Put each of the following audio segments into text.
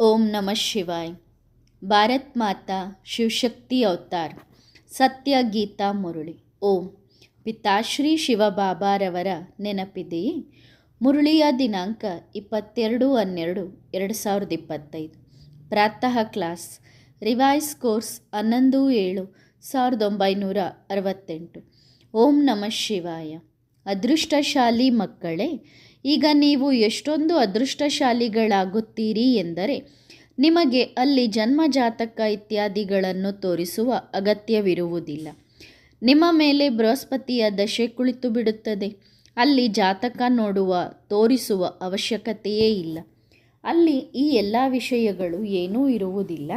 ಓಂ ನಮಃ ಶಿವಾಯ್. ಭಾರತ್ ಮಾತಾ ಶಿವಶಕ್ತಿ ಅವತಾರ್. ಸತ್ಯ ಗೀತಾ ಮುರುಳಿ. ಓಂ. ಪಿತಾಶ್ರೀ ಶಿವಬಾಬಾರವರ ನೆನಪಿದೆಯೇ ಮುರುಳಿಯ ದಿನಾಂಕ ಇಪ್ಪತ್ತೆರಡು ಹನ್ನೆರಡು ಎರಡು ಸಾವಿರದ ಇಪ್ಪತ್ತೈದು. ಪ್ರಾತಃ ಕ್ಲಾಸ್. ರಿವೈಸ್ ಕೋರ್ಸ್ ಹನ್ನೊಂದು ಏಳು ಸಾವಿರದ ಒಂಬೈನೂರ ಅರವತ್ತೆಂಟು. ಓಂ ನಮಃ ಶಿವಾಯ. ಅದೃಷ್ಟಶಾಲಿ ಮಕ್ಕಳೇ ಈಗ ನೀವು ಎಷ್ಟೊಂದು ಅದೃಷ್ಟಶಾಲಿಗಳಾಗುತ್ತೀರಿ ಎಂದರೆ ನಿಮಗೆ ಅಲ್ಲಿ ಜನ್ಮ ಜಾತಕ ಇತ್ಯಾದಿಗಳನ್ನು ತೋರಿಸುವ ಅಗತ್ಯವಿರುವುದಿಲ್ಲ. ನಿಮ್ಮ ಮೇಲೆ ಬೃಹಸ್ಪತಿಯ ದಶೆ ಕುಳಿತು ಬಿಡುತ್ತದೆ. ಅಲ್ಲಿ ಜಾತಕ ನೋಡುವ, ತೋರಿಸುವ ಅವಶ್ಯಕತೆಯೇ ಇಲ್ಲ. ಅಲ್ಲಿ ಈ ಎಲ್ಲ ವಿಷಯಗಳು ಏನೂ ಇರುವುದಿಲ್ಲ.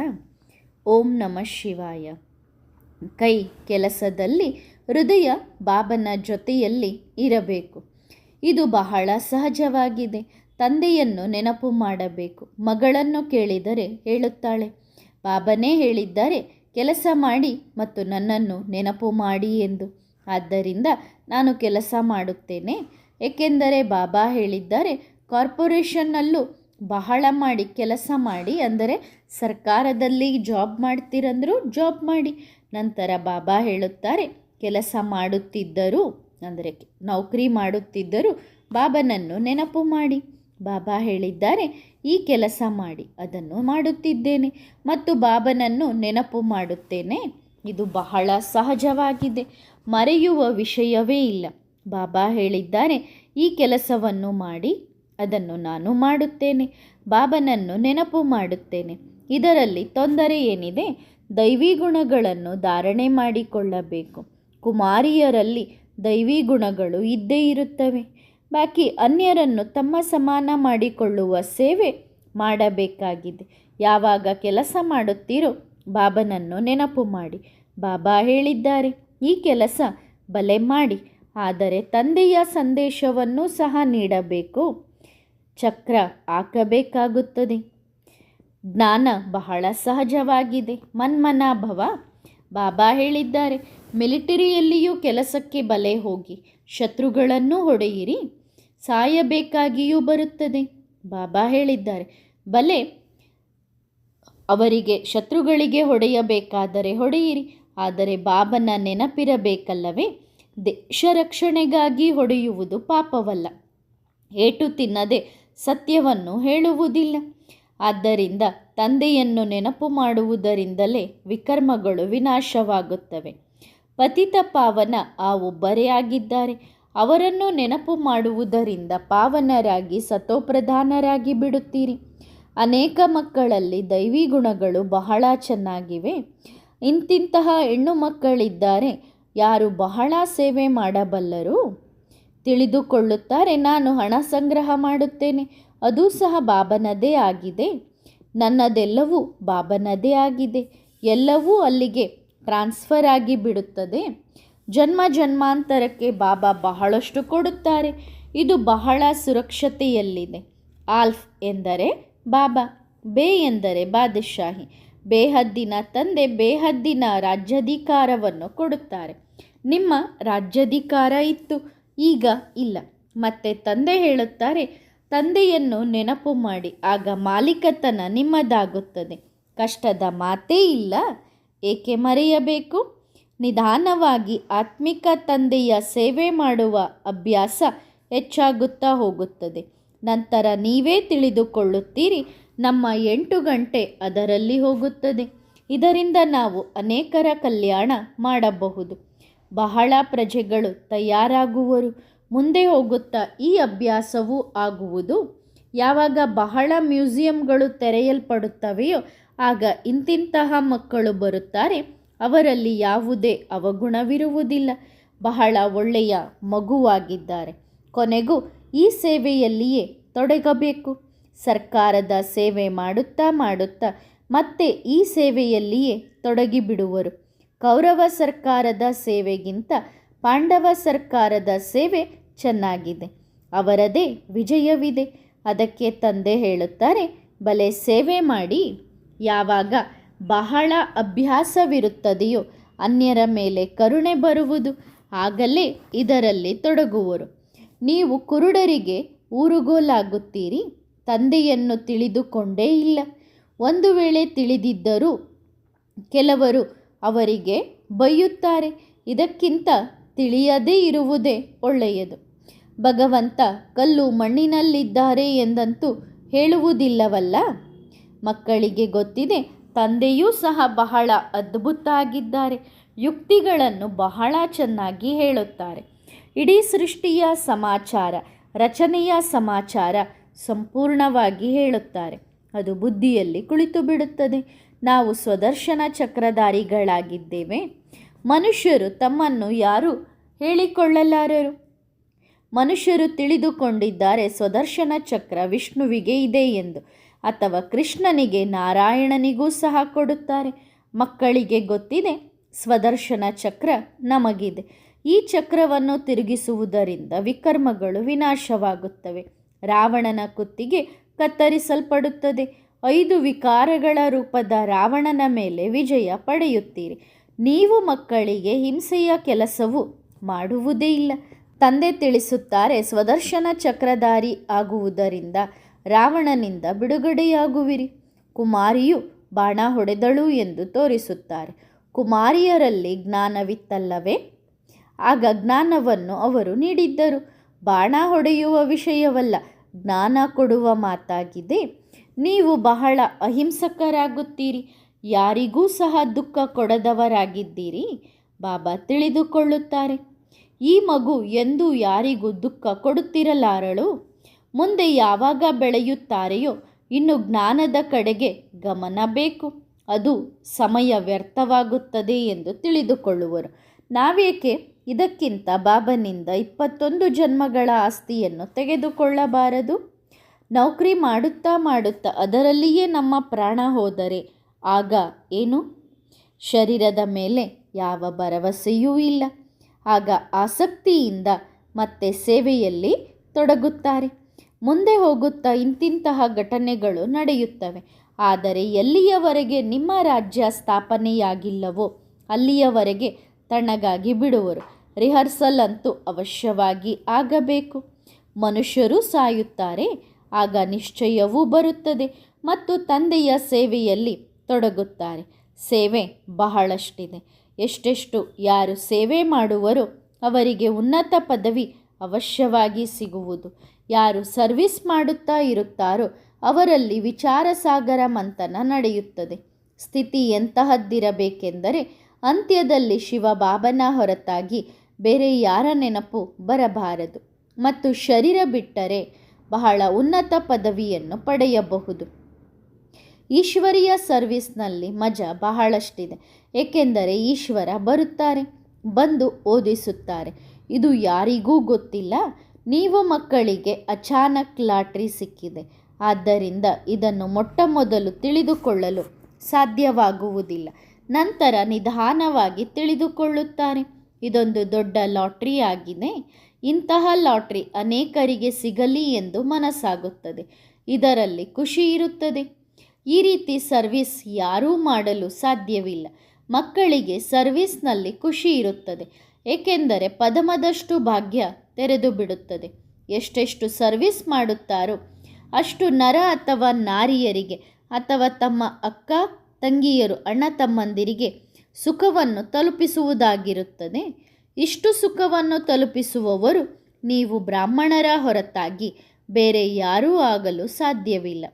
ಓಂ ನಮಃ ಶಿವಾಯ. ಕೈ ಕೆಲಸದಲ್ಲಿ, ಹೃದಯ ಬಾಬನ ಜೊತೆಯಲ್ಲಿ ಇರಬೇಕು. ಇದು ಬಹಳ ಸಹಜವಾಗಿದೆ. ತಂದೆಯನ್ನು ನೆನಪು ಮಾಡಬೇಕು. ಮಗಳನ್ನು ಕೇಳಿದರೆ ಹೇಳುತ್ತಾಳೆ, ಬಾಬನೇ ಹೇಳಿದ್ದಾರೆ, ಕೆಲಸ ಮಾಡಿ ಮತ್ತು ನನ್ನನ್ನು ನೆನಪು ಮಾಡಿ ಎಂದು. ಆದ್ದರಿಂದ ನಾನು ಕೆಲಸ ಮಾಡುತ್ತೇನೆ. ಏಕೆಂದರೆ ಬಾಬಾ ಹೇಳಿದ್ದಾರೆ, ಕಾರ್ಪೊರೇಷನ್ನಲ್ಲೂ ಬಹಳ ಮಾಡಿ ಕೆಲಸ ಮಾಡಿ, ಅಂದರೆ ಸರ್ಕಾರದಲ್ಲಿ ಜಾಬ್ ಮಾಡ್ತೀರಂದರೂ ಜಾಬ್ ಮಾಡಿ. ನಂತರ ಬಾಬಾ ಹೇಳುತ್ತಾರೆ, ಕೆಲಸ ಮಾಡುತ್ತಿದ್ದರೂ ಅಂದರೆ ನೌಕರಿ ಮಾಡುತ್ತಿದ್ದರೂ ಬಾಬನನ್ನು ನೆನಪು ಮಾಡಿ. ಬಾಬಾ ಹೇಳಿದ್ದಾರೆ, ಈ ಕೆಲಸ ಮಾಡಿ, ಅದನ್ನು ಮಾಡುತ್ತಿದ್ದೇನೆ ಮತ್ತು ಬಾಬನನ್ನು ನೆನಪು ಮಾಡುತ್ತೇನೆ. ಇದು ಬಹಳ ಸಹಜವಾಗಿದೆ, ಮರೆಯುವ ವಿಷಯವೇ ಇಲ್ಲ. ಬಾಬಾ ಹೇಳಿದ್ದಾರೆ, ಈ ಕೆಲಸವನ್ನು ಮಾಡಿ, ಅದನ್ನು ನಾನು ಮಾಡುತ್ತೇನೆ, ಬಾಬನನ್ನು ನೆನಪು ಮಾಡುತ್ತೇನೆ. ಇದರಲ್ಲಿ ತೊಂದರೆ ಏನಿದೆ ದೈವಿ ಗುಣಗಳನ್ನು ಧಾರಣೆ ಮಾಡಿಕೊಳ್ಳಬೇಕು. ಕುಮಾರಿಯರಲ್ಲಿ ದೈವಿ ಗುಣಗಳು ಇದ್ದೇ ಇರುತ್ತವೆ. ಬಾಕಿ ಅನ್ಯರನ್ನು ತಮ್ಮ ಸಮಾನ ಮಾಡಿಕೊಳ್ಳುವ ಸೇವೆ ಮಾಡಬೇಕಾಗಿದೆ. ಯಾವಾಗ ಕೆಲಸ ಮಾಡುತ್ತೀರೋ ಬಾಬನನ್ನು ನೆನಪು ಮಾಡಿ. ಬಾಬಾ ಹೇಳಿದ್ದಾರೆ, ಈ ಕೆಲಸ ಬಲೆ ಮಾಡಿ, ಆದರೆ ತಂದೆಯ ಸಂದೇಶವನ್ನು ಸಹ ನೀಡಬೇಕು. ಚಕ್ರ ಹಾಕಬೇಕಾಗುತ್ತದೆ. ಜ್ಞಾನ ಬಹಳ ಸಹಜವಾಗಿದೆ. ಮನ್ಮನಾಭವ ಬಾಬಾ ಹೇಳಿದ್ದಾರೆ ಮಿಲಿಟರಿಯಲ್ಲಿಯೂ ಕೆಲಸಕ್ಕೆ ಬಲೆ ಹೋಗಿ, ಶತ್ರುಗಳನ್ನು ಹೊಡೆಯಿರಿ, ಸಾಯಬೇಕಾಗಿಯೂ ಬರುತ್ತದೆ, ಬಾಬಾ ಹೇಳಿದ್ದಾರೆ. ಬಲೆ, ಅವರಿಗೆ ಶತ್ರುಗಳಿಗೆ ಹೊಡೆಯಬೇಕಾದರೆ ಹೊಡೆಯಿರಿ, ಆದರೆ ಬಾಬನ ನೆನಪಿರಬೇಕಲ್ಲವೇ, ದೇಶ ರಕ್ಷಣೆಗಾಗಿ ಹೊಡೆಯುವುದು ಪಾಪವಲ್ಲ, ಏಟು ತಿನ್ನದೆ ಸತ್ಯವನ್ನು ಹೇಳುವುದಿಲ್ಲ. ಆದ್ದರಿಂದ ತಂದೆಯನ್ನು ನೆನಪು ಮಾಡುವುದರಿಂದಲೇ ವಿಕರ್ಮಗಳು ವಿನಾಶವಾಗುತ್ತವೆ. ಪತಿತ ಪಾವನ ಆ ಒಬ್ಬರೇ ಆಗಿದ್ದಾರೆ. ಅವರನ್ನು ನೆನಪು ಮಾಡುವುದರಿಂದ ಪಾವನರಾಗಿ ಸತೋಪ್ರಧಾನರಾಗಿ ಬಿಡುತ್ತೀರಿ. ಅನೇಕ ಮಕ್ಕಳಲ್ಲಿ ದೈವಿ ಗುಣಗಳು ಬಹಳ ಚೆನ್ನಾಗಿವೆ. ಇಂತಿಂತಹ ಹೆಣ್ಣು ಮಕ್ಕಳಿದ್ದಾರೆ. ಯಾರು ಬಹಳ ಸೇವೆ ಮಾಡಬಲ್ಲರು? ತಿಳಿದುಕೊಳ್ಳುತ್ತಾರೆ, ನಾನು ಹಣ ಸಂಗ್ರಹ ಮಾಡುತ್ತೇನೆ. ಅದು ಸಹ ಬಾಬನದೇ ಆಗಿದೆ. ನನ್ನದೆಲ್ಲವೂ ಬಾಬನದೇ ಆಗಿದೆ. ಎಲ್ಲವೂ ಅಲ್ಲಿಗೆ ಟ್ರಾನ್ಸ್ಫರ್ ಆಗಿ ಬಿಡುತ್ತದೆ. ಜನ್ಮ ಜನ್ಮಾಂತರಕ್ಕೆ ಬಾಬಾ ಬಹಳಷ್ಟು ಕೊಡುತ್ತಾರೆ. ಇದು ಬಹಳ ಸುರಕ್ಷತೆಯಲ್ಲಿದೆ. ಆಲ್ಫ್ ಎಂದರೆ ಬಾಬಾ, ಬೇ ಎಂದರೆ ಬಾದಶಾಹಿ. ಬೇಹದ್ದಿನ ತಂದೆ ಬೇಹದ್ದಿನ ರಾಜ್ಯಾಧಿಕಾರವನ್ನು ಕೊಡುತ್ತಾರೆ. ನಿಮ್ಮ ರಾಜ್ಯಾಧಿಕಾರ ಇತ್ತು. ಈಗ ಇಲ್ಲ. ಮತ್ತೆ ತಂದೆ ಹೇಳುತ್ತಾರೆ ತಂದೆಯನ್ನು ನೆನಪು ಮಾಡಿ, ಆಗ ಮಾಲೀಕತನ ನಿಮ್ಮದಾಗುತ್ತದೆ. ಕಷ್ಟದ ಮಾತೇ ಇಲ್ಲ, ಏಕೆ ಮರೆಯಬೇಕು? ನಿಧಾನವಾಗಿ ಆತ್ಮಿಕ ತಂದೆಯ ಸೇವೆ ಮಾಡುವ ಅಭ್ಯಾಸ ಹೆಚ್ಚಾಗುತ್ತಾ ಹೋಗುತ್ತದೆ. ನಂತರ ನೀವೇ ತಿಳಿದುಕೊಳ್ಳುತ್ತೀರಿ, ನಮ್ಮ ಎಂಟು ಗಂಟೆ ಅದರಲ್ಲಿ ಹೋಗುತ್ತದೆ. ಇದರಿಂದ ನಾವು ಅನೇಕರ ಕಲ್ಯಾಣ ಮಾಡಬಹುದು. ಬಹಳ ಪ್ರಜೆಗಳು ತಯಾರಾಗುವರು. ಮುಂದೆ ಹೋಗುತ್ತಾ ಈ ಅಭ್ಯಾಸವು ಆಗುವುದು? ಯಾವಾಗ ಬಹಳ ಮ್ಯೂಸಿಯಂಗಳು ತೆರೆಯಲ್ಪಡುತ್ತವೆಯೋ ಆಗ ಇಂತಿಂತಹ ಮಕ್ಕಳು ಬರುತ್ತಾರೆ. ಅವರಲ್ಲಿ ಯಾವುದೇ ಅವಗುಣವಿರುವುದಿಲ್ಲ. ಬಹಳ ಒಳ್ಳೆಯ ಮಗುವಾಗಿದ್ದಾರೆ. ಕೊನೆಗೂ ಈ ಸೇವೆಯಲ್ಲಿಯೇ ತೊಡಗಬೇಕು. ಸರ್ಕಾರದ ಸೇವೆ ಮಾಡುತ್ತಾ ಮಾಡುತ್ತಾ ಮತ್ತೆ ಈ ಸೇವೆಯಲ್ಲಿಯೇ ತೊಡಗಿಬಿಡುವರು. ಕೌರವ ಸರ್ಕಾರದ ಸೇವೆಗಿಂತ ಪಾಂಡವ ಸರ್ಕಾರದ ಸೇವೆ ಚೆನ್ನಾಗಿದೆ. ಅವರದೇ ವಿಜಯವಿದೆ. ಅದಕ್ಕೆ ತಂದೆ ಹೇಳುತ್ತಾರೆ, ಬಲೆ ಸೇವೆ ಮಾಡಿ. ಯಾವಾಗ ಬಹಳ ಅಭ್ಯಾಸವಿರುತ್ತದೆಯೋ ಅನ್ಯರ ಮೇಲೆ ಕರುಣೆ ಬರುವುದು, ಆಗಲೇ ಇದರಲ್ಲಿ ತೊಡಗುವರು. ನೀವು ಕುರುಡರಿಗೆ ಊರುಗೋಲಾಗುತ್ತೀರಿ. ತಂದೆಯನ್ನು ತಿಳಿದುಕೊಂಡೇ ಇಲ್ಲ. ಒಂದು ವೇಳೆ ತಿಳಿದಿದ್ದರೂ ಕೆಲವರು ಅವರಿಗೆ ಬೈಯುತ್ತಾರೆ. ಇದಕ್ಕಿಂತ ತಿಳಿಯದೇ ಇರುವುದೇ ಒಳ್ಳೆಯದು. ಭಗವಂತ ಕಲ್ಲು ಮಣ್ಣಿನಲ್ಲಿದ್ದಾರೆ ಎಂದಂತೂ ಹೇಳುವುದಿಲ್ಲವಲ್ಲ? ಮಕ್ಕಳಿಗೆ ಗೊತ್ತಿದೆ, ತಂದೆಯೂ ಸಹ ಬಹಳ ಅದ್ಭುತ ಆಗಿದ್ದಾರೆ ಯುಕ್ತಿಗಳನ್ನು ಬಹಳ ಚೆನ್ನಾಗಿ ಹೇಳುತ್ತಾರೆ. ಇಡೀ ಸೃಷ್ಟಿಯ ಸಮಾಚಾರ, ರಚನೆಯ ಸಮಾಚಾರ ಸಂಪೂರ್ಣವಾಗಿ ಹೇಳುತ್ತಾರೆ. ಅದು ಬುದ್ಧಿಯಲ್ಲಿ ಕುಳಿತು ಬಿಡುತ್ತದೆ. ನಾವು ಸ್ವದರ್ಶನ ಚಕ್ರಧಾರಿಗಳಾಗಿದ್ದೇವೆ. ಮನುಷ್ಯರು ತಮ್ಮನ್ನು ಯಾರು ಹೇಳಿಕೊಳ್ಳಲಾರರು. ಮನುಷ್ಯರು ತಿಳಿದುಕೊಂಡಿದ್ದಾರೆ, ಸ್ವದರ್ಶನ ಚಕ್ರ ವಿಷ್ಣುವಿಗೆ ಇದೆ ಎಂದು. ಅಥವಾ ಕೃಷ್ಣನಿಗೆ ನಾರಾಯಣನಿಗೂ ಸಹ ಕೊಡುತ್ತಾರೆ. ಮಕ್ಕಳಿಗೆ ಗೊತ್ತಿದೆ, ಸ್ವದರ್ಶನ ಚಕ್ರ ನಮಗಿದೆ. ಈ ಚಕ್ರವನ್ನು ತಿರುಗಿಸುವುದರಿಂದ ವಿಕರ್ಮಗಳು ವಿನಾಶವಾಗುತ್ತವೆ. ರಾವಣನ ಕುತ್ತಿಗೆ ಕತ್ತರಿಸಲ್ಪಡುತ್ತದೆ. ಐದು ವಿಕಾರಗಳ ರೂಪದ ರಾವಣನ ಮೇಲೆ ವಿಜಯ ಪಡೆಯುತ್ತೀರಿ. ನೀವು ಮಕ್ಕಳಿಗೆ ಹಿಂಸೆಯ ಕೆಲಸವು ಮಾಡುವುದೇ ಇಲ್ಲ. ತಂದೆ ತಿಳಿಸುತ್ತಾರೆ, ಸ್ವದರ್ಶನ ಚಕ್ರಧಾರಿ ಆಗುವುದರಿಂದ ರಾವಣನಿಂದ ಬಿಡುಗಡೆಯಾಗುವಿರಿ. ಕುಮಾರಿಯು ಬಾಣ ಹೊಡೆದಳು ಎಂದು ತೋರಿಸುತ್ತಾರೆ. ಕುಮಾರಿಯರಲ್ಲಿ ಜ್ಞಾನವಿತ್ತಲ್ಲವೇ? ಆಗ ಜ್ಞಾನವನ್ನು ಅವರು ನೀಡಿದ್ದರು. ಬಾಣ ಹೊಡೆಯುವ ವಿಷಯವಲ್ಲ, ಜ್ಞಾನ ಕೊಡುವ ಮಾತಾಗಿದೆ. ನೀವು ಬಹಳ ಅಹಿಂಸಕರಾಗುತ್ತೀರಿ. ಯಾರಿಗೂ ಸಹ ದುಃಖ ಕೊಡದವರಾಗಿದ್ದೀರಿ. ಬಾಬಾ ತಿಳಿದುಕೊಳ್ಳುತ್ತಾರೆ. ಈ ಮಗು ಎಂದೂ ಯಾರಿಗೂ ದುಃಖ ಕೊಡುತ್ತಿರಲಾರಳು. ಮುಂದೆ ಯಾವಾಗ ಬೆಳೆಯುತ್ತಾರೆಯೋ ಇನ್ನು ಜ್ಞಾನದ ಕಡೆಗೆ ಗಮನ ಬೇಕು. ಅದು ಸಮಯ ವ್ಯರ್ಥವಾಗುತ್ತದೆ ಎಂದು ತಿಳಿದುಕೊಳ್ಳುವರು. ನಾವೇಕೆ ಇದಕ್ಕಿಂತ ಬಾಬನಿಂದ ಇಪ್ಪತ್ತೊಂದು ಜನ್ಮಗಳ ಆಸ್ತಿಯನ್ನು ತೆಗೆದುಕೊಳ್ಳಬಾರದು. ನೌಕರಿ ಮಾಡುತ್ತಾ ಮಾಡುತ್ತಾ ಅದರಲ್ಲಿಯೇ ನಮ್ಮ ಪ್ರಾಣ ಹೋದರೆ ಆಗ ಏನು? ಶರೀರದ ಮೇಲೆ ಯಾವ ಭರವಸೆಯೂ ಇಲ್ಲ. ಆಗ ಆಸಕ್ತಿಯಿಂದ ಮತ್ತೆ ಸೇವೆಯಲ್ಲಿ ತೊಡಗುತ್ತಾರೆ. ಮುಂದೆ ಹೋಗುತ್ತಾ ಇಂತಿಂತಹ ಘಟನೆಗಳು ನಡೆಯುತ್ತವೆ. ಆದರೆ ಎಲ್ಲಿಯವರೆಗೆ ನಿಮ್ಮ ರಾಜ್ಯ ಸ್ಥಾಪನೆಯಾಗಿಲ್ಲವೋ ಅಲ್ಲಿಯವರೆಗೆ ತಣ್ಣಗಾಗಿ ಬಿಡುವರು. ರಿಹರ್ಸಲ್ ಅಂತೂ ಅವಶ್ಯವಾಗಿ ಆಗಬೇಕು. ಮನುಷ್ಯರು ಸಾಯುತ್ತಾರೆ, ಆಗ ನಿಶ್ಚಯವೂ ಬರುತ್ತದೆ ಮತ್ತು ತಂದೆಯ ಸೇವೆಯಲ್ಲಿ ತೊಡಗುತ್ತಾರೆ. ಸೇವೆ ಬಹಳಷ್ಟಿದೆ. ಎಷ್ಟೆಷ್ಟು ಯಾರು ಸೇವೆ ಮಾಡುವರೋ ಅವರಿಗೆ ಉನ್ನತ ಪದವಿ ಅವಶ್ಯವಾಗಿ ಸಿಗುವುದು. ಯಾರು ಸರ್ವಿಸ್ ಮಾಡುತ್ತಾ ಇರುತ್ತಾರೋ ಅವರಲ್ಲಿ ವಿಚಾರ ಸಾಗರ ಮಂಥನ ನಡೆಯುತ್ತದೆ. ಸ್ಥಿತಿ ಎಂತಹದ್ದಿರಬೇಕೆಂದರೆ ಅಂತ್ಯದಲ್ಲಿ ಶಿವಬಾಬನ ಹೊರತಾಗಿ ಬೇರೆ ಯಾರ ನೆನಪು ಬರಬಾರದು. ಮತ್ತು ಶರೀರ ಬಿಟ್ಟರೆ ಬಹಳ ಉನ್ನತ ಪದವಿಯನ್ನು ಪಡೆಯಬಹುದು. ಈಶ್ವರಿಯ ಸರ್ವಿಸ್ನಲ್ಲಿ ಮಜಾ ಬಹಳಷ್ಟಿದೆ. ಏಕೆಂದರೆ ಈಶ್ವರ ಬರುತ್ತಾರೆ, ಬಂದು ಓದಿಸುತ್ತಾರೆ. ಇದು ಯಾರಿಗೂ ಗೊತ್ತಿಲ್ಲ. ನೀವು ಮಕ್ಕಳಿಗೆ ಅಚಾನಕ್ ಲಾಟ್ರಿ ಸಿಕ್ಕಿದೆ. ಆದ್ದರಿಂದ ಇದನ್ನು ಮೊಟ್ಟ ಮೊದಲು ತಿಳಿದುಕೊಳ್ಳಲು ಸಾಧ್ಯವಾಗುವುದಿಲ್ಲ. ನಂತರ ನಿಧಾನವಾಗಿ ತಿಳಿದುಕೊಳ್ಳುತ್ತಾರೆ. ಇದೊಂದು ದೊಡ್ಡ ಲಾಟ್ರಿ ಆಗಿದೆ. ಇಂತಹ ಲಾಟ್ರಿ ಅನೇಕರಿಗೆ ಸಿಗಲಿ ಎಂದು ಮನಸ್ಸಾಗುತ್ತದೆ. ಇದರಲ್ಲಿ ಖುಷಿ ಇರುತ್ತದೆ. ಈ ರೀತಿ ಸರ್ವಿಸ್ ಯಾರೂ ಮಾಡಲು ಸಾಧ್ಯವಿಲ್ಲ. ಮಕ್ಕಳಿಗೆ ಸರ್ವಿಸ್ನಲ್ಲಿ ಖುಷಿ ಇರುತ್ತದೆ. ಏಕೆಂದರೆ ಪದಮದಷ್ಟು ಭಾಗ್ಯ ತೆರೆದು ಬಿಡುತ್ತದೆ ಎಷ್ಟೆಷ್ಟು ಸರ್ವಿಸ್ ಮಾಡುತ್ತಾರೋ ಅಷ್ಟು ನರ ಅಥವಾ ನಾರಿಯರಿಗೆ ಅಥವಾ ತಮ್ಮ ಅಕ್ಕ, ತಂಗಿಯರು, ಅಣ್ಣ ತಮ್ಮಂದಿರಿಗೆ ಸುಖವನ್ನು ತಲುಪಿಸುವುದಾಗಿರುತ್ತದೆ. ಇಷ್ಟು ಸುಖವನ್ನು ತಲುಪಿಸುವವರು ನೀವು ಬ್ರಾಹ್ಮಣರ ಹೊರತಾಗಿ ಬೇರೆ ಯಾರೂ ಆಗಲು ಸಾಧ್ಯವಿಲ್ಲ.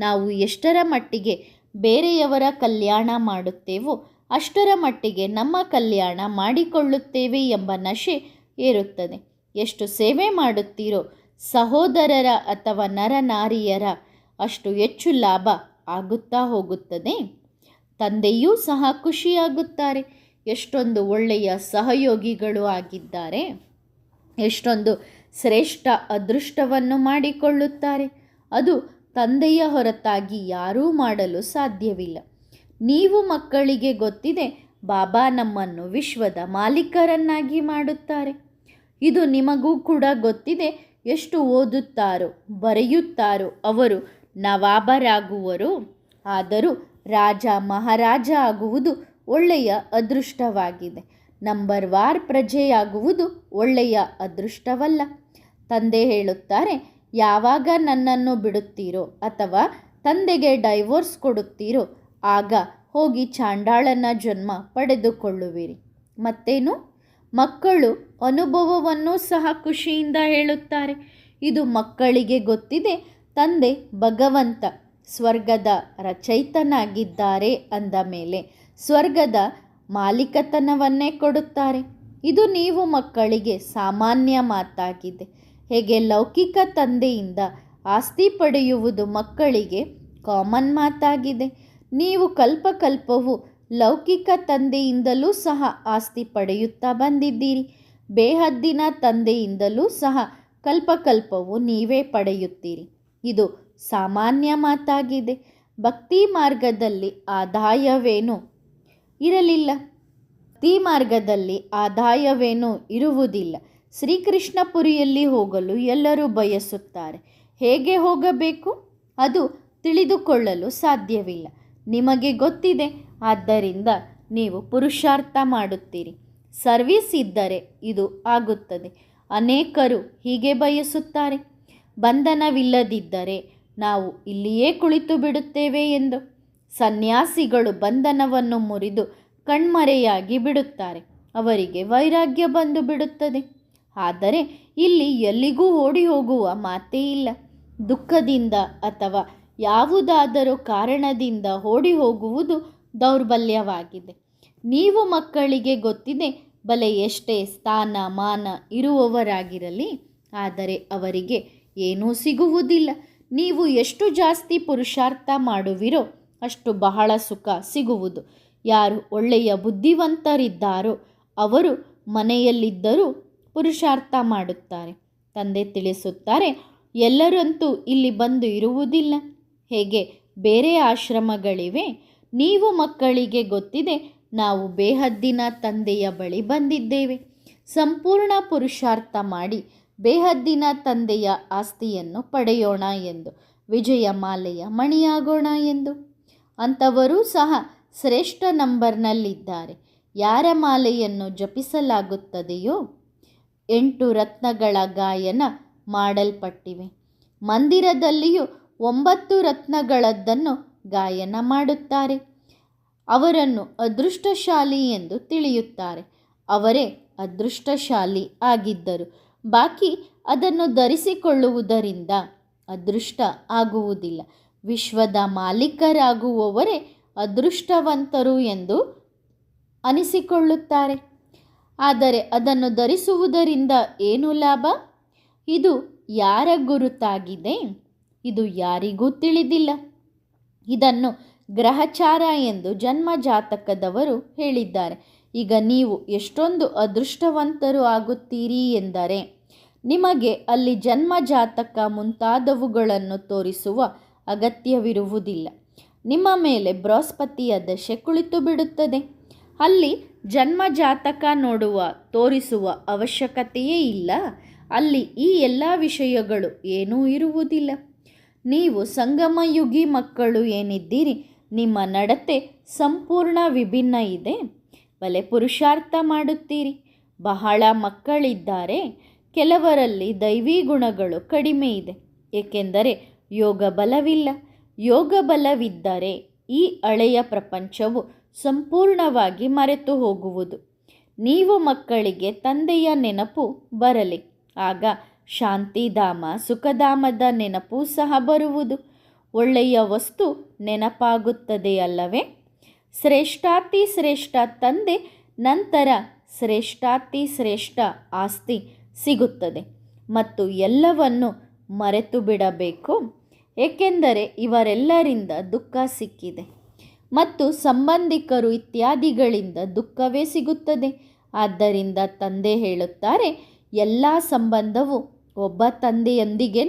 ನಾವು ಎಷ್ಟರ ಮಟ್ಟಿಗೆ ಬೇರೆಯವರ ಕಲ್ಯಾಣ ಮಾಡುತ್ತೇವೋ ಅಷ್ಟರ ಮಟ್ಟಿಗೆ ನಮ್ಮ ಕಲ್ಯಾಣ ಮಾಡಿಕೊಳ್ಳುತ್ತೇವೆ ಎಂಬ ನಶೆ ಏರುತ್ತದೆ. ಎಷ್ಟು ಸೇವೆ ಮಾಡುತ್ತೀರೋ ಸಹೋದರರ ಅಥವಾ ನರನಾರಿಯರ ಅಷ್ಟು ಹೆಚ್ಚು ಲಾಭ ಆಗುತ್ತಾ ಹೋಗುತ್ತದೆ. ತಂದೆಯೂ ಸಹ ಖುಷಿಯಾಗುತ್ತಾರೆ. ಎಷ್ಟೊಂದು ಒಳ್ಳೆಯ ಸಹಯೋಗಿಗಳು ಆಗಿದ್ದಾರೆ. ಎಷ್ಟೊಂದು ಶ್ರೇಷ್ಠ ಅದೃಷ್ಟವನ್ನು ಮಾಡಿಕೊಳ್ಳುತ್ತಾರೆ. ಅದು ತಂದೆಯ ಹೊರತಾಗಿ ಯಾರೂ ಮಾಡಲು ಸಾಧ್ಯವಿಲ್ಲ. ನೀವು ಮಕ್ಕಳಿಗೆ ಗೊತ್ತಿದೆ, ಬಾಬಾ ನಮ್ಮನ್ನು ವಿಶ್ವದ ಮಾಲೀಕರನ್ನಾಗಿ ಮಾಡುತ್ತಾರೆ. ಇದು ನಿಮಗೂ ಕೂಡ ಗೊತ್ತಿದೆ, ಎಷ್ಟು ಓದುತ್ತಾರೋ, ಬರೆಯುತ್ತಾರೋ ಅವರು ನವಾಬರಾಗುವರು. ಆದರೂ ರಾಜ ಮಹಾರಾಜ ಆಗುವುದು ಒಳ್ಳೆಯ ಅದೃಷ್ಟವಾಗಿದೆ. ನಂಬರ್ ವಾರ್ ಪ್ರಜೆಯಾಗುವುದು ಒಳ್ಳೆಯ ಅದೃಷ್ಟವಲ್ಲ. ತಂದೆ ಹೇಳುತ್ತಾರೆ ಯಾವಾಗ ನನ್ನನ್ನು ಬಿಡುತ್ತೀರೋ ಅಥವಾ ತಂದೆಗೆ ಡೈವೋರ್ಸ್ ಕೊಡುತ್ತೀರೋ ಆಗ ಹೋಗಿ ಚಾಂಡಾಳನ ಜನ್ಮ ಪಡೆದುಕೊಳ್ಳುವಿರಿ. ಮತ್ತೇನು? ಮಕ್ಕಳು ಅನುಭವವನ್ನು ಸಹ ಖುಷಿಯಿಂದ ಹೇಳುತ್ತಾರೆ. ಇದು ಮಕ್ಕಳಿಗೆ ಗೊತ್ತಿದೆ. ತಂದೆ ಭಗವಂತ ಸ್ವರ್ಗದ ರಚಯಿತನಾಗಿದ್ದಾರೆ ಅಂದ ಮೇಲೆ ಸ್ವರ್ಗದ ಮಾಲೀಕತನವನ್ನೇ ಕೊಡುತ್ತಾರೆ. ಇದು ನೀವು ಮಕ್ಕಳಿಗೆ ಸಾಮಾನ್ಯ ಮಾತಾಗಿದೆ. ಹೇಗೆ ಲೌಕಿಕ ತಂದೆಯಿಂದ ಆಸ್ತಿ ಪಡೆಯುವುದು ಮಕ್ಕಳಿಗೆ ಕಾಮನ್ ಮಾತಾಗಿದೆ. ನೀವು ಕಲ್ಪಕಲ್ಪವು ಲೌಕಿಕ ತಂದೆಯಿಂದಲೂ ಸಹ ಆಸ್ತಿ ಪಡೆಯುತ್ತಾ ಬಂದಿದ್ದೀರಿ. ಬೇಹದ್ದಿನ ತಂದೆಯಿಂದಲೂ ಸಹ ಕಲ್ಪಕಲ್ಪವು ನೀವೇ ಪಡೆಯುತ್ತೀರಿ. ಇದು ಸಾಮಾನ್ಯ ಮಾತಾಗಿದೆ. ಭಕ್ತಿ ಮಾರ್ಗದಲ್ಲಿ ಆದಾಯವೇನು ಇರಲಿಲ್ಲ. ಭಕ್ತಿ ಮಾರ್ಗದಲ್ಲಿ ಆದಾಯವೇನೂ ಇರುವುದಿಲ್ಲ. ಶ್ರೀಕೃಷ್ಣಪುರಿಯಲ್ಲಿ ಹೋಗಲು ಎಲ್ಲರೂ ಬಯಸುತ್ತಾರೆ. ಹೇಗೆ ಹೋಗಬೇಕು? ಅದು ತಿಳಿದುಕೊಳ್ಳಲು ಸಾಧ್ಯವಿಲ್ಲ. ನಿಮಗೆ ಗೊತ್ತಿದೆ. ಆದ್ದರಿಂದ ನೀವು ಪುರುಷಾರ್ಥ ಮಾಡುತ್ತೀರಿ. ಸರ್ವಿಸ್ ಇದ್ದರೆ ಇದು ಆಗುತ್ತದೆ. ಅನೇಕರು ಹೀಗೆ ಬಯಸುತ್ತಾರೆ. ಬಂಧನವಿಲ್ಲದಿದ್ದರೆ ನಾವು ಇಲ್ಲಿಯೇ ಕುಳಿತು ಬಿಡುತ್ತೇವೆ ಎಂದು. ಸನ್ಯಾಸಿಗಳು ಬಂಧನವನ್ನು ಮುರಿದು ಕಣ್ಮರೆಯಾಗಿ ಬಿಡುತ್ತಾರೆ. ಅವರಿಗೆ ವೈರಾಗ್ಯ ಬಂದು ಬಿಡುತ್ತದೆ. ಆದರೆ ಇಲ್ಲಿ ಎಲ್ಲಿಗೂ ಓಡಿ ಹೋಗುವ ಮಾತೇ ಇಲ್ಲ. ದುಃಖದಿಂದ ಅಥವಾ ಯಾವುದಾದರೂ ಕಾರಣದಿಂದ ಓಡಿ ಹೋಗುವುದು ದೌರ್ಬಲ್ಯವಾಗಿದೆ. ನೀವು ಮಕ್ಕಳಿಗೆ ಗೊತ್ತಿದೆ, ಬಲೆ ಎಷ್ಟೇ ಸ್ಥಾನ, ಮಾನ ಇರುವವರಾಗಿರಲಿ, ಆದರೆ ಅವರಿಗೆ ಏನೂ ಸಿಗುವುದಿಲ್ಲ. ನೀವು ಎಷ್ಟು ಜಾಸ್ತಿ ಪುರುಷಾರ್ಥ ಮಾಡುವಿರೋ ಅಷ್ಟು ಬಹಳ ಸುಖ ಸಿಗುವುದು. ಯಾರು ಒಳ್ಳೆಯ ಬುದ್ಧಿವಂತರಿದ್ದಾರೋ, ಅವರು ಮನೆಯಲ್ಲಿದ್ದರೂ ಪುರುಷಾರ್ಥ ಮಾಡುತ್ತಾರೆ. ತಂದೆ ತಿಳಿಸುತ್ತಾರೆ, ಎಲ್ಲರಂತೂ ಇಲ್ಲಿ ಬಂದು ಇರುವುದಿಲ್ಲ. ಹೇಗೆ? ಬೇರೆ ಆಶ್ರಮಗಳಿವೆ. ನೀವು ಮಕ್ಕಳಿಗೆ ಗೊತ್ತಿದೆ, ನಾವು ಬೇಹದ್ದಿನ ತಂದೆಯ ಬಳಿ ಬಂದಿದ್ದೇವೆ. ಸಂಪೂರ್ಣ ಪುರುಷಾರ್ಥ ಮಾಡಿ ಬೇಹದ್ದಿನ ತಂದೆಯ ಆಸ್ತಿಯನ್ನು ಪಡೆಯೋಣ ಎಂದು, ವಿಜಯ ಮಾಲೆಯ ಮಣಿಯಾಗೋಣ ಎಂದು. ಅಂಥವರೂ ಸಹ ಶ್ರೇಷ್ಠ ನಂಬರ್ನಲ್ಲಿದ್ದಾರೆ. ಯಾರ ಮಾಲೆಯನ್ನು ಜಪಿಸಲಾಗುತ್ತದೆಯೋ ಎಂಟು ರತ್ನಗಳ ಗಾಯನ ಮಾಡಲ್ಪಟ್ಟಿವೆ. ಮಂದಿರದಲ್ಲಿಯೂ ಒಂಬತ್ತು ರತ್ನಗಳದ್ದನ್ನು ಗಾಯನ ಮಾಡುತ್ತಾರೆ. ಅವರನ್ನು ಅದೃಷ್ಟಶಾಲಿ ಎಂದು ತಿಳಿಯುತ್ತಾರೆ. ಅವರೇ ಅದೃಷ್ಟಶಾಲಿ ಆಗಿದ್ದರು. ಬಾಕಿ ಅದನ್ನು ಧರಿಸಿಕೊಳ್ಳುವುದರಿಂದ ಅದೃಷ್ಟ ಆಗುವುದಿಲ್ಲ. ವಿಶ್ವದ ಮಾಲೀಕರಾಗುವವರೇ ಅದೃಷ್ಟವಂತರು ಎಂದು ಅನಿಸಿಕೊಳ್ಳುತ್ತಾರೆ. ಆದರೆ ಅದನ್ನು ಧರಿಸುವುದರಿಂದ ಏನು ಲಾಭ? ಇದು ಯಾರ ಗುರುತಾಗಿದೆ? ಇದು ಯಾರಿಗೂ ತಿಳಿದಿಲ್ಲ. ಇದನ್ನು ಗ್ರಹಚಾರ ಎಂದು ಜನ್ಮ ಜಾತಕದವರು ಹೇಳಿದ್ದಾರೆ. ಈಗ ನೀವು ಎಷ್ಟೊಂದು ಅದೃಷ್ಟವಂತರು ಆಗುತ್ತೀರಿ ಎಂದರೆ, ನಿಮಗೆ ಅಲ್ಲಿ ಜನ್ಮ ಜಾತಕ ಮುಂತಾದವುಗಳನ್ನು ತೋರಿಸುವ ಅಗತ್ಯವಿರುವುದಿಲ್ಲ. ನಿಮ್ಮ ಮೇಲೆ ಬೃಹಸ್ಪತಿಯ ದಶೆ ಕುಳಿತು ಬಿಡುತ್ತದೆ ಅಲ್ಲಿ ಜನ್ಮ ಜಾತಕ ನೋಡುವ, ತೋರಿಸುವ ಅವಶ್ಯಕತೆಯೇ ಇಲ್ಲ. ಅಲ್ಲಿ ಈ ಎಲ್ಲ ವಿಷಯಗಳು ಏನೂ ಇರುವುದಿಲ್ಲ. ನೀವು ಸಂಗಮಯುಗಿ ಮಕ್ಕಳು ಏನಿದ್ದೀರಿ? ನಿಮ್ಮ ನಡತೆ ಸಂಪೂರ್ಣ ವಿಭಿನ್ನ ಇದೆ. ಬಲೆ ಪುರುಷಾರ್ಥ ಮಾಡುತ್ತೀರಿ. ಬಹಳ ಮಕ್ಕಳಿದ್ದಾರೆ. ಕೆಲವರಲ್ಲಿ ದೈವಿ ಗುಣಗಳು ಕಡಿಮೆ ಇದೆ. ಏಕೆಂದರೆ ಯೋಗ ಬಲವಿಲ್ಲ ಯೋಗ ಬಲವಿದ್ದರೆ ಈ ಹಳೆಯ ಪ್ರಪಂಚವು ಸಂಪೂರ್ಣವಾಗಿ ಮರೆತು ಹೋಗುವುದು. ನೀವು ಮಕ್ಕಳಿಗೆ ತಂದೆಯ ನೆನಪು ಬರಲಿ. ಆಗ ಶಾಂತಿಧಾಮ, ಸುಖಧಾಮದ ನೆನಪು ಸಹ ಬರುವುದು. ಒಳ್ಳೆಯ ವಸ್ತು ನೆನಪಾಗುತ್ತದೆ ಅಲ್ಲವೇ? ಶ್ರೇಷ್ಠಾತಿ ಶ್ರೇಷ್ಠ ತಂದೆ, ನಂತರ ಶ್ರೇಷ್ಠಾತಿ ಶ್ರೇಷ್ಠ ಆಸ್ತಿ ಸಿಗುತ್ತದೆ. ಮತ್ತು ಎಲ್ಲವನ್ನು ಮರೆತು ಬಿಡಬೇಕು. ಏಕೆಂದರೆ ಇವರೆಲ್ಲರಿಂದ ದುಃಖ ಸಿಕ್ಕಿದೆ. ಮತ್ತು ಸಂಬಂಧಿಕರು ಇತ್ಯಾದಿಗಳಿಂದ ದುಃಖವೇ ಸಿಗುತ್ತದೆ. ಆದ್ದರಿಂದ ತಂದೆ ಹೇಳುತ್ತಾರೆ, ಎಲ್ಲ ಸಂಬಂಧವು ಒಬ್ಬ ತಂದೆಯೊಂದಿಗೇ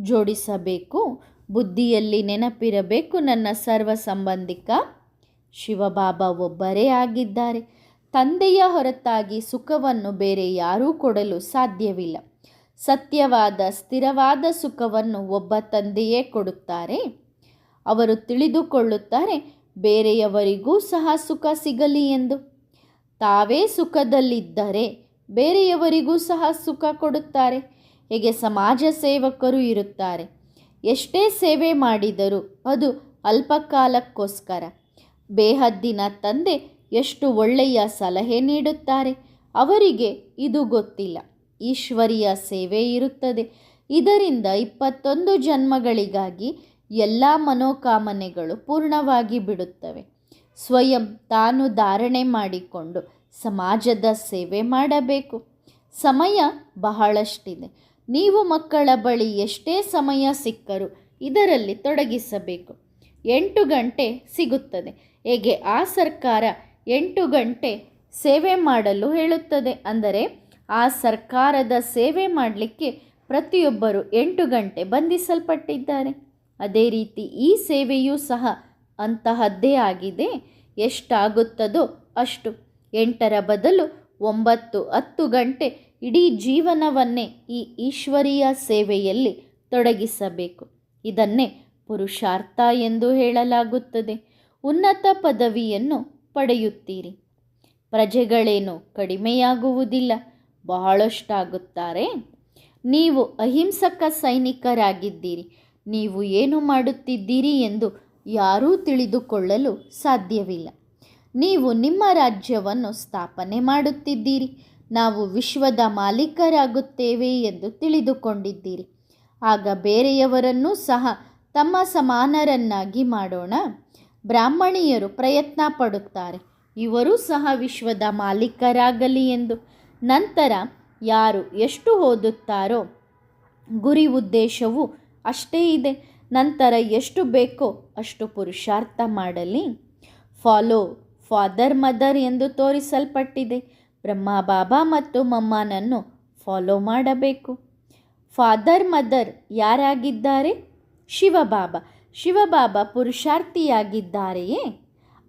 ಜೋಡಿಸಬೇಕು. ಬುದ್ಧಿಯಲ್ಲಿ ನೆನಪಿರಬೇಕು, ನನ್ನ ಸರ್ವ ಸಂಬಂಧಿಕ ಶಿವಬಾಬಾ ಒಬ್ಬರೇ ಆಗಿದ್ದಾರೆ. ತಂದೆಯ ಹೊರತಾಗಿ ಸುಖವನ್ನು ಬೇರೆ ಯಾರೂ ಕೊಡಲು ಸಾಧ್ಯವಿಲ್ಲ. ಸತ್ಯವಾದ, ಸ್ಥಿರವಾದ ಸುಖವನ್ನು ಒಬ್ಬ ತಂದೆಯೇ ಕೊಡುತ್ತಾರೆ. ಅವರು ತಿಳಿದುಕೊಳ್ಳುತ್ತಾರೆ ಬೇರೆಯವರಿಗೂ ಸಹ ಸುಖ ಸಿಗಲಿ ಎಂದು. ತಾವೇ ಸುಖದಲ್ಲಿದ್ದರೆ ಬೇರೆಯವರಿಗೂ ಸಹ ಸುಖ ಕೊಡುತ್ತಾರೆ. ಹೇಗೆ ಸಮಾಜ ಸೇವಕರು ಇರುತ್ತಾರೆ. ಎಷ್ಟೇ ಸೇವೆ ಮಾಡಿದರೂ ಅದು ಅಲ್ಪಕಾಲಕ್ಕೋಸ್ಕರ. ಬೇಹದ್ದಿನ ತಂದೆ ಎಷ್ಟು ಒಳ್ಳೆಯ ಸಲಹೆ ನೀಡುತ್ತಾರೆ. ಅವರಿಗೆ ಇದು ಗೊತ್ತಿಲ್ಲ. ಈಶ್ವರಿಯ ಸೇವೆ ಇರುತ್ತದೆ. ಇದರಿಂದ ಇಪ್ಪತ್ತೊಂದು ಜನ್ಮಗಳಿಗಾಗಿ ಎಲ್ಲ ಮನೋಕಾಮನೆಗಳು ಪೂರ್ಣವಾಗಿ ಬಿಡುತ್ತವೆ. ಸ್ವಯಂ ತಾನು ಧಾರಣೆ ಮಾಡಿಕೊಂಡು ಸಮಾಜದ ಸೇವೆ ಮಾಡಬೇಕು. ಸಮಯ ಬಹಳಷ್ಟಿದೆ. ನೀವು ಮಕ್ಕಳ ಬಳಿ ಎಷ್ಟೇ ಸಮಯ ಸಿಕ್ಕರೂ ಇದರಲ್ಲಿ ತೊಡಗಿಸಬೇಕು. ಎಂಟು ಗಂಟೆ ಸಿಗುತ್ತದೆ. ಹೇಗೆ? ಆ ಸರ್ಕಾರ ಎಂಟು ಗಂಟೆ ಸೇವೆ ಮಾಡಲು ಹೇಳುತ್ತದೆ. ಅಂದರೆ ಆ ಸರ್ಕಾರದ ಸೇವೆ ಮಾಡಲಿಕ್ಕೆ ಪ್ರತಿಯೊಬ್ಬರು ಎಂಟು ಗಂಟೆ ಬಂಧಿಸಲ್ಪಟ್ಟಿದ್ದಾರೆ. ಅದೇ ರೀತಿ ಈ ಸೇವೆಯೂ ಸಹ ಅಂತಹದ್ದೇ ಆಗಿದೆ. ಎಷ್ಟಾಗುತ್ತದೋ ಅಷ್ಟು. ಎಂಟರ ಬದಲು ಒಂಬತ್ತು, ಹತ್ತು ಗಂಟೆ ಇಡೀ ಜೀವನವನ್ನೇ ಈ ಈಶ್ವರೀಯ ಸೇವೆಯಲ್ಲಿ ತೊಡಗಿಸಬೇಕು. ಇದನ್ನೇ ಪುರುಷಾರ್ಥ ಎಂದು ಹೇಳಲಾಗುತ್ತದೆ. ಉನ್ನತ ಪದವಿಯನ್ನು ಪಡೆಯುತ್ತೀರಿ. ಪ್ರಜೆಗಳೇನು ಕಡಿಮೆಯಾಗುವುದಿಲ್ಲ. ಬಹಳಷ್ಟಾಗುತ್ತಾರೆ. ನೀವು ಅಹಿಂಸಕ ಸೈನಿಕರಾಗಿದ್ದೀರಿ. ನೀವು ಏನು ಮಾಡುತ್ತಿದ್ದೀರಿ ಎಂದು ಯಾರೂ ತಿಳಿದುಕೊಳ್ಳಲು ಸಾಧ್ಯವಿಲ್ಲ. ನೀವು ನಿಮ್ಮ ರಾಜ್ಯವನ್ನು ಸ್ಥಾಪನೆ ಮಾಡುತ್ತಿದ್ದೀರಿ. ನಾವು ವಿಶ್ವದ ಮಾಲೀಕರಾಗುತ್ತೇವೆ ಎಂದು ತಿಳಿದುಕೊಂಡಿದ್ದೀರಿ. ಆಗ ಬೇರೆಯವರನ್ನೂ ಸಹ ತಮ್ಮ ಸಮಾನರನ್ನಾಗಿ ಮಾಡೋಣ. ಬ್ರಾಹ್ಮಣಿಯರು ಪ್ರಯತ್ನ ಪಡುತ್ತಾರೆ. ಇವರೂ ಸಹ ವಿಶ್ವದ ಮಾಲೀಕರಾಗಲಿ ಎಂದು. ನಂತರ ಯಾರು ಎಷ್ಟು ಓದುತ್ತಾರೋ ಗುರಿ ಉದ್ದೇಶವು ಅಷ್ಟೇ ಇದೆ. ನಂತರ ಎಷ್ಟು ಬೇಕೋ ಅಷ್ಟು ಪುರುಷಾರ್ಥ ಮಾಡಲಿ. ಫಾಲೋ ಫಾದರ್ ಮದರ್ ಎಂದು ತೋರಿಸಲ್ಪಟ್ಟಿದೆ. ಬ್ರಹ್ಮ ಬಾಬಾ ಮತ್ತು ಮಮ್ಮನನ್ನು ಫಾಲೋ ಮಾಡಬೇಕು. ಫಾದರ್ ಮದರ್ ಯಾರಾಗಿದ್ದಾರೆ? ಶಿವಬಾಬಾ ಶಿವಬಾಬಾ ಪುರುಷಾರ್ಥಿಯಾಗಿದ್ದಾರೆಯೇ?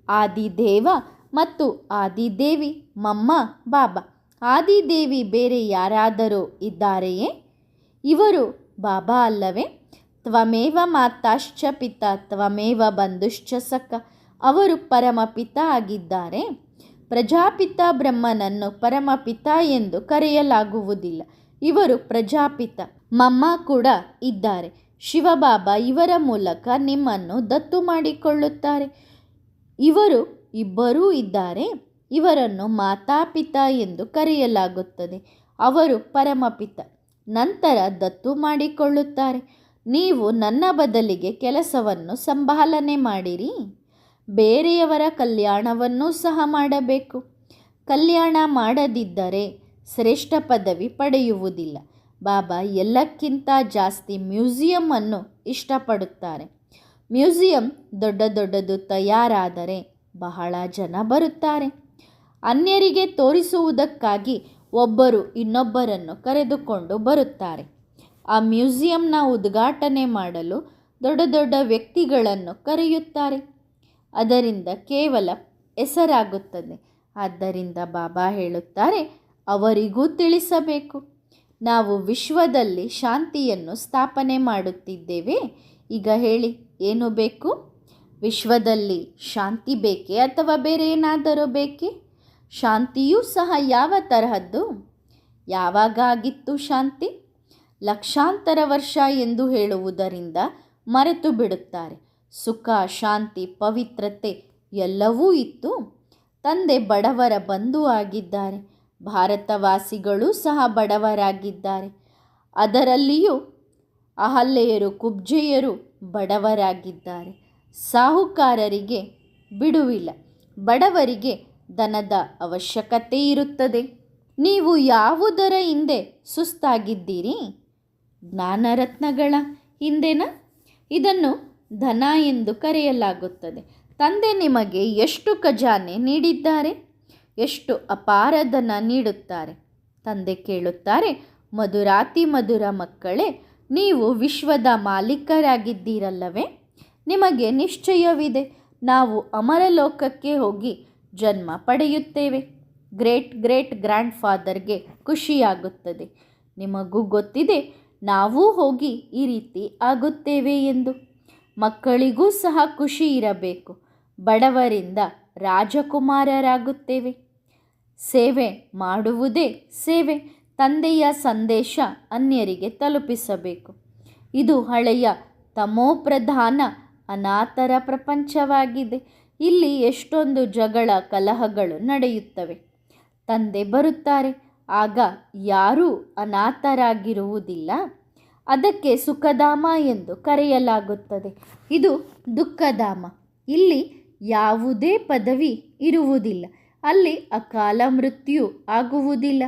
ಆದಿದೇವ ಮತ್ತು ಆದಿದೇವಿ, ಮಮ್ಮ, ಬಾಬಾ. ಆದಿದೇವಿ ಬೇರೆ ಯಾರಾದರೂ ಇದ್ದಾರೆಯೇ? ಇವರು ಬಾಬಾ ಅಲ್ಲವೇ? ತ್ವಮೇವ ಮಾತಾಶ್ಚ ಪಿತ, ತ್ವಮೇವ ಬಂಧುಶ್ಚ ಸಖ. ಅವರು ಪರಮಪಿತ ಆಗಿದ್ದಾರೆ. ಪ್ರಜಾಪಿತ ಬ್ರಹ್ಮನನ್ನು ಪರಮಪಿತ ಎಂದು ಕರೆಯಲಾಗುವುದಿಲ್ಲ. ಇವರು ಪ್ರಜಾಪಿತ, ಮಮ್ಮ ಕೂಡ ಇದ್ದಾರೆ. ಶಿವಬಾಬಾ ಇವರ ಮೂಲಕ ನಿಮ್ಮನ್ನು ದತ್ತು ಮಾಡಿಕೊಳ್ಳುತ್ತಾರೆ. ಇವರು ಇಬ್ಬರೂ ಇದ್ದಾರೆ. ಇವರನ್ನು ಮಾತಾಪಿತ ಎಂದು ಕರೆಯಲಾಗುತ್ತದೆ. ಅವರು ಪರಮಪಿತ ನಂತರ ದತ್ತು ಮಾಡಿಕೊಳ್ಳುತ್ತಾರೆ. ನೀವು ನನ್ನ ಬದಲಿಗೆ ಕೆಲಸವನ್ನು ಸಂಭಾಲನೆ ಮಾಡಿರಿ. ಬೇರೆಯವರ ಕಲ್ಯಾಣವನ್ನೂ ಸಹ ಮಾಡಬೇಕು. ಕಲ್ಯಾಣ ಮಾಡದಿದ್ದರೆ ಶ್ರೇಷ್ಠ ಪದವಿ ಪಡೆಯುವುದಿಲ್ಲ. ಬಾಬಾ ಎಲ್ಲಕ್ಕಿಂತ ಜಾಸ್ತಿ ಮ್ಯೂಸಿಯಮನ್ನು ಇಷ್ಟಪಡುತ್ತಾರೆ. ಮ್ಯೂಸಿಯಂ ದೊಡ್ಡ ದೊಡ್ಡದು ತಯಾರಾದರೆ ಬಹಳ ಜನ ಬರುತ್ತಾರೆ. ಅನ್ಯರಿಗೆ ತೋರಿಸುವುದಕ್ಕಾಗಿ ಒಬ್ಬರು ಇನ್ನೊಬ್ಬರನ್ನು ಕರೆದುಕೊಂಡು ಬರುತ್ತಾರೆ. ಆ ಮ್ಯೂಸಿಯಂನ ಉದ್ಘಾಟನೆ ಮಾಡಲು ದೊಡ್ಡ ದೊಡ್ಡ ವ್ಯಕ್ತಿಗಳನ್ನು ಕರೆಯುತ್ತಾರೆ. ಅದರಿಂದ ಕೇವಲ ಹೆಸರಾಗುತ್ತದೆ. ಆದ್ದರಿಂದ ಬಾಬಾ ಹೇಳುತ್ತಾರೆ, ಅವರಿಗೂ ತಿಳಿಸಬೇಕು. ನಾವು ವಿಶ್ವದಲ್ಲಿ ಶಾಂತಿಯನ್ನು ಸ್ಥಾಪನೆ ಮಾಡುತ್ತಿದ್ದೇವೆ. ಈಗ ಹೇಳಿ, ಏನು ಬೇಕು? ವಿಶ್ವದಲ್ಲಿ ಶಾಂತಿ ಬೇಕೇ ಅಥವಾ ಬೇರೆ ಏನಾದರೂ ಬೇಕೇ? ಶಾಂತಿಯೂ ಸಹ ಯಾವ ತರಹದ್ದು? ಯಾವಾಗ ಆಗಿತ್ತು ಶಾಂತಿ? ಲಕ್ಷಾಂತರ ವರ್ಷ ಎಂದು ಹೇಳುವುದರಿಂದ ಮರೆತು ಬಿಡುತ್ತಾರೆ. ಸುಖ, ಶಾಂತಿ, ಪವಿತ್ರತೆ ಎಲ್ಲವೂ ಇತ್ತು. ತಂದೆ ಬಡವರ ಬಂಧು ಆಗಿದ್ದಾರೆ. ಭಾರತವಾಸಿಗಳೂ ಸಹ ಬಡವರಾಗಿದ್ದಾರೆ. ಅದರಲ್ಲಿಯೂ ಅಹಲ್ಲೆಯರು ಕುಬ್ಜೆಯರು ಬಡವರಾಗಿದ್ದಾರೆ. ಸಾಹುಕಾರರಿಗೆ ಬಿಡುವಿಲ್ಲ. ಬಡವರಿಗೆ ದನದ ಅವಶ್ಯಕತೆ ಇರುತ್ತದೆ. ನೀವು ಯಾವುದರ ಹಿಂದೆ ಸುಸ್ತಾಗಿದ್ದೀರಿ? ಜ್ಞಾನರತ್ನಗಳ ಹಿಂದೆನ? ಇದನ್ನು ಧನ ಎಂದು ಕರೆಯಲಾಗುತ್ತದೆ. ತಂದೆ ನಿಮಗೆ ಎಷ್ಟು ಖಜಾನೆ ನೀಡಿದ್ದಾರೆ? ಎಷ್ಟು ಅಪಾರ ಧನ ನೀಡುತ್ತಾರೆ? ತಂದೆ ಕೇಳುತ್ತಾರೆ, ಮಧುರಾತಿ ಮಧುರ ಮಕ್ಕಳೇ, ನೀವು ವಿಶ್ವದ ಮಾಲೀಕರಾಗಿದ್ದೀರಲ್ಲವೇ? ನಿಮಗೆ ನಿಶ್ಚಯವಿದೆ, ನಾವು ಅಮರಲೋಕಕ್ಕೆ ಹೋಗಿ ಜನ್ಮ ಪಡೆಯುತ್ತೇವೆ. ಗ್ರೇಟ್ ಗ್ರೇಟ್ ಗ್ರ್ಯಾಂಡ್ ಫಾದರ್ಗೆ ಖುಷಿಯಾಗುತ್ತದೆ. ನಿಮಗೂ ಗೊತ್ತಿದೆ ನಾವೂ ಹೋಗಿ ಈ ರೀತಿ ಆಗುತ್ತೇವೆ ಎಂದು. ಮಕ್ಕಳಿಗೂ ಸಹ ಖುಷಿ ಇರಬೇಕು. ಬಡವರಿಂದ ರಾಜಕುಮಾರರಾಗುತ್ತೇವೆ. ಸೇವೆ ಮಾಡುವುದೇ ಸೇವೆ. ತಂದೆಯ ಸಂದೇಶ ಅನ್ಯರಿಗೆ ತಲುಪಿಸಬೇಕು. ಇದು ಹಳೆಯ ತಮೋಪ್ರಧಾನ ಅನಾಥರ ಪ್ರಪಂಚವಾಗಿದೆ. ಇಲ್ಲಿ ಎಷ್ಟೊಂದು ಜಗಳ ಕಲಹಗಳು ನಡೆಯುತ್ತವೆ. ತಂದೆ ಬರುತ್ತಾರೆ. ಆಗ ಯಾರೂ ಅನಾಥರಾಗಿರುವುದಿಲ್ಲ. ಅದಕ್ಕೆ ಸುಖಧಾಮ ಎಂದು ಕರೆಯಲಾಗುತ್ತದೆ. ಇದು ದುಃಖಧಾಮ. ಇಲ್ಲಿ ಯಾವುದೇ ಪದವಿ ಇರುವುದಿಲ್ಲ. ಅಲ್ಲಿ ಅಕಾಲ ಮೃತ್ಯು ಆಗುವುದಿಲ್ಲ.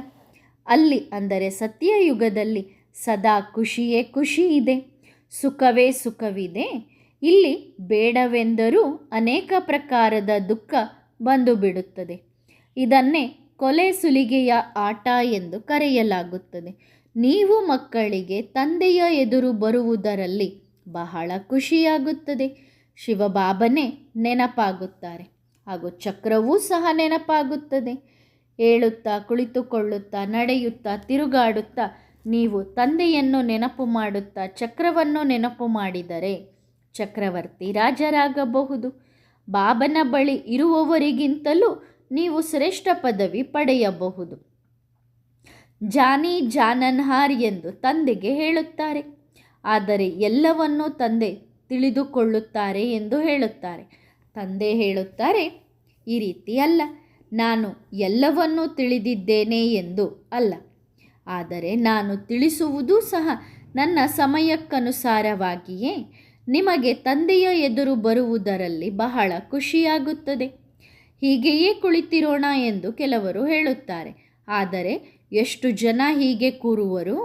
ಅಲ್ಲಿ ಅಂದರೆ ಸತ್ಯಯುಗದಲ್ಲಿ ಸದಾ ಖುಷಿಯೇ ಖುಷಿ ಇದೆ. ಸುಖವೇ ಸುಖವಿದೆ. ಇಲ್ಲಿ ಬೇಡವೆಂದರೂ ಅನೇಕ ಪ್ರಕಾರದ ದುಃಖ ಬಂದು ಬಿಡುತ್ತದೆ ಇದನ್ನೇ ಕೊಲೆ ಸುಲಿಗೆಯ ಆಟ ಎಂದು ಕರೆಯಲಾಗುತ್ತದೆ. ನೀವು ಮಕ್ಕಳಿಗೆ ತಂದೆಯ ಎದುರು ಬರುವುದರಲ್ಲಿ ಬಹಳ ಖುಷಿಯಾಗುತ್ತದೆ. ಶಿವಬಾಬನೇ ನೆನಪಾಗುತ್ತಾರೆ. ಹಾಗೂ ಚಕ್ರವೂ ಸಹ ನೆನಪಾಗುತ್ತದೆ. ಏಳುತ್ತಾ ಕುಳಿತುಕೊಳ್ಳುತ್ತಾ ನಡೆಯುತ್ತಾ ತಿರುಗಾಡುತ್ತಾ ನೀವು ತಂದೆಯನ್ನು ನೆನಪು ಮಾಡುತ್ತಾ ಚಕ್ರವನ್ನು ನೆನಪು ಮಾಡಿದರೆ ಚಕ್ರವರ್ತಿ ರಾಜರಾಗಬಹುದು. ಬಾಬನ ಬಳಿ ಇರುವವರಿಗಿಂತಲೂ ನೀವು ಶ್ರೇಷ್ಠ ಪದವಿ ಪಡೆಯಬಹುದು. ಜಾನಿ ಜಾನನ್ಹಾರ್ ಎಂದು ತಂದೆಗೆ ಹೇಳುತ್ತಾರೆ. ಆದರೆ ಎಲ್ಲವನ್ನೂ ತಂದೆ ತಿಳಿದುಕೊಳ್ಳುತ್ತಾರೆ ಎಂದು ಹೇಳುತ್ತಾರೆ. ತಂದೆ ಹೇಳುತ್ತಾರೆ, ಈ ರೀತಿ ಅಲ್ಲ, ನಾನು ಎಲ್ಲವನ್ನೂ ತಿಳಿದಿದ್ದೇನೆ ಎಂದು ಅಲ್ಲ. ಆದರೆ ನಾನು ತಿಳಿಸುವುದೂ ಸಹ ನನ್ನ ಸಮಯಕ್ಕನುಸಾರವಾಗಿಯೇ ನಿಮಗೆ ತಂದೆಯ ಎದುರು ಬರುವುದರಲ್ಲಿ ಬಹಳ ಖುಷಿಯಾಗುತ್ತದೆ. ಹೀಗೆಯೇ ಕುಳಿತಿರೋಣ ಎಂದು ಕೆಲವರು ಹೇಳುತ್ತಾರೆ. ಆದರೆ ಎಷ್ಟು ಜನ ಹೀಗೆ ಕೂರುವರು?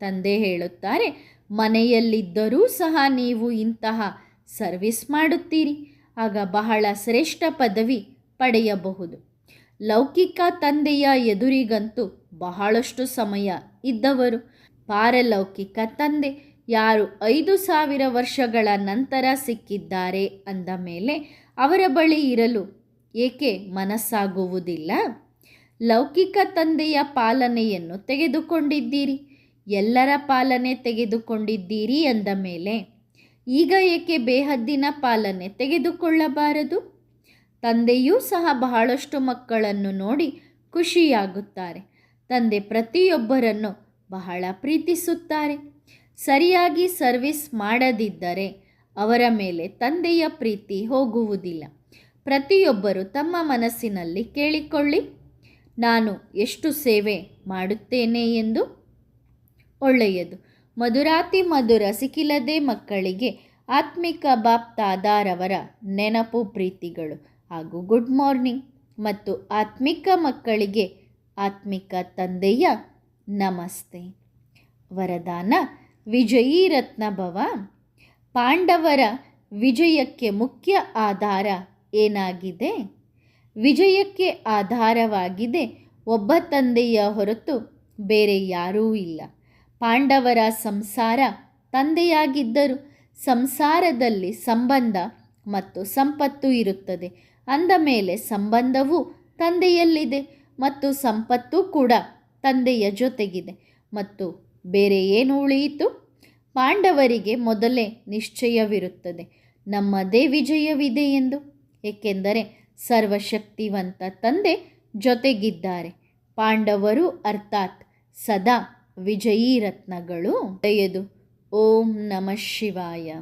ತಂದೆ ಹೇಳುತ್ತಾರೆ, ಮನೆಯಲ್ಲಿದ್ದರೂ ಸಹ ನೀವು ಇಂತಹ ಸರ್ವಿಸ್ ಮಾಡುತ್ತೀರಿ. ಆಗ ಬಹಳ ಶ್ರೇಷ್ಠ ಪದವಿ ಪಡೆಯಬಹುದು. ಲೌಕಿಕ ತಂದೆಯ ಎದುರಿಗಂತೂ ಬಹಳಷ್ಟು ಸಮಯ ಇದ್ದವರು. ಪಾರಲೌಕಿಕ ತಂದೆ, ಯಾರು ಐದು ಸಾವಿರ ವರ್ಷಗಳ ನಂತರ ಸಿಕ್ಕಿದ್ದಾರೆ ಅಂದ ಮೇಲೆ ಅವರ ಬಳಿ ಇರಲು ಏಕೆ ಮನಸ್ಸಾಗುವುದಿಲ್ಲ? ಲೌಕಿಕ ತಂದೆಯ ಪಾಲನೆಯನ್ನು ತೆಗೆದುಕೊಂಡಿದ್ದೀರಿ. ಎಲ್ಲರ ಪಾಲನೆ ತೆಗೆದುಕೊಂಡಿದ್ದೀರಿ ಅಂದ ಮೇಲೆ, ಈಗ ಏಕೆ ಬೇಹದ್ದಿನ ಪಾಲನೆ ತೆಗೆದುಕೊಳ್ಳಬಾರದು? ತಂದೆಯೂ ಸಹ ಬಹಳಷ್ಟು ಮಕ್ಕಳನ್ನು ನೋಡಿ ಖುಷಿಯಾಗುತ್ತಾರೆ. ತಂದೆ ಪ್ರತಿಯೊಬ್ಬರನ್ನು ಬಹಳ ಪ್ರೀತಿಸುತ್ತಾರೆ. ಸರಿಯಾಗಿ ಸರ್ವಿಸ್ ಮಾಡದಿದ್ದರೆ ಅವರ ಮೇಲೆ ತಂದೆಯ ಪ್ರೀತಿ ಹೋಗುವುದಿಲ್ಲ. ಪ್ರತಿಯೊಬ್ಬರು ತಮ್ಮ ಮನಸ್ಸಿನಲ್ಲಿ ಕೇಳಿಕೊಳ್ಳಿ, ನಾನು ಎಷ್ಟು ಸೇವೆ ಮಾಡುತ್ತೇನೆ ಎಂದು. ಒಳ್ಳೆಯದು. ಮಧುರಾತಿ ಮಧುರ ಸಿಕ್ಕಿಲ್ಲದೆ ಮಕ್ಕಳಿಗೆ ಆತ್ಮಿಕ ಬಾಪ್ತಾದಾರವರ ನೆನಪು ಪ್ರೀತಿಗಳು ಹಾಗೂ ಗುಡ್ ಮಾರ್ನಿಂಗ್ ಮತ್ತು ಆತ್ಮಿಕ ಮಕ್ಕಳಿಗೆ ಆತ್ಮಿಕ ತಂದೆಯ ನಮಸ್ತೆ. ವರದಾನ ವಿಜಯೀ ರತ್ನಭವ ಪಾಂಡವರ ವಿಜಯಕ್ಕೆ ಮುಖ್ಯ ಆಧಾರ ಏನಾಗಿದೆ? ವಿಜಯಕ್ಕೆ ಆಧಾರವಾಗಿದೆ ಒಬ್ಬ ತಂದೆಯ ಹೊರತು ಬೇರೆ ಯಾರೂ ಇಲ್ಲ. ಪಾಂಡವರ ಸಂಸಾರ ತಂದೆಯಾಗಿದ್ದರು ಸಂಸಾರದಲ್ಲಿ ಸಂಬಂಧ ಮತ್ತು ಸಂಪತ್ತು ಇರುತ್ತದೆ. ಅಂದ ಮೇಲೆ ಸಂಬಂಧವೂ ತಂದೆಯಲ್ಲಿದೆ ಮತ್ತು ಸಂಪತ್ತು ಕೂಡ ತಂದೆಯ ಜೊತೆಗಿದೆ. ಮತ್ತು ಬೇರೆ ಏನು ಉಳಿಯಿತು? ಪಾಂಡವರಿಗೆ ಮೊದಲೇ ನಿಶ್ಚಯವಿರುತ್ತದೆ. ನಮ್ಮದೇ ವಿಜಯವಿದೆ ಎಂದು ಏಕೆಂದರೆ ಸರ್ವಶಕ್ತಿವಂತ ತಂದೆ ಜೊತೆಗಿದ್ದಾರೆ. ಪಾಂಡವರು ಅರ್ಥಾತ್ ಸದಾ ವಿಜಯೀ ರತ್ನಗಳು ಒಳ್ಳೆಯದು ಓಂ ನಮಃ ಶಿವಾಯ.